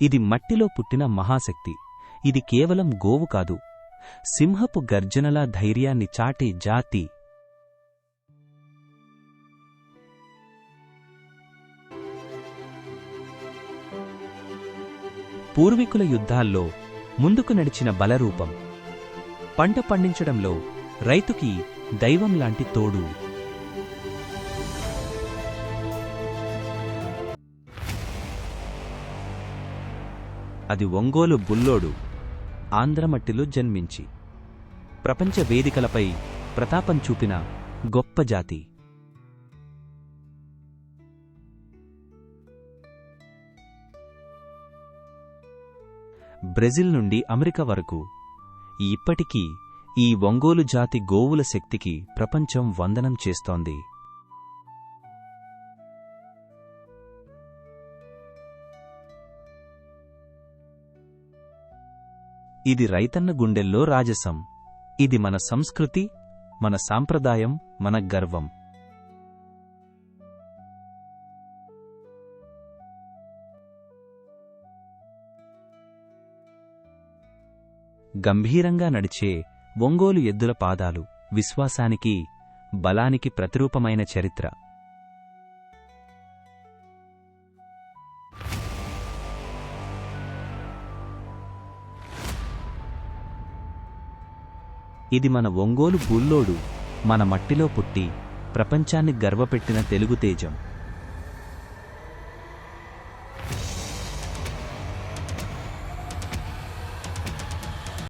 ఇది మట్టిలో పుట్టిన మహాశక్తి. ఇది కేవలం గోవు కాదు. సింహపు గర్జనలా ధైర్యాన్ని చాటే జాతి. పూర్వీకుల యుద్ధాల్లో ముందుకు నడిచిన బలరూపం. పంట పండించడంలో రైతుకి దైవం లాంటి తోడు. అది ఒంగోలు బుల్లోడు ఆంధ్రమట్టిలో జన్మించి. ప్రపంచ వేదికలపై ప్రతాపం చూపిన గొప్ప జాతి. బ్రెజిల్ నుండి అమెరికా వరకు ఇప్పటికీ ఈ ఒంగోలు జాతి గోవుల శక్తికి ప్రపంచం వందనం చేస్తోంది. ఇది రైతన్న గుండెల్లో రాజసం. ఇది మన సంస్కృతి మన సాంప్రదాయం మన గర్వం. గంభీరంగా నడిచే ఒంగోలు ఎద్దుల పాదాలు విశ్వాసానికి బలానికి ప్రతిరూపమైన చరిత్ర. ఇది మన ఒంగోలు బుల్లోడు మన మట్టిలో పుట్టి ప్రపంచాన్ని గర్వపెట్టిన తెలుగు తేజం.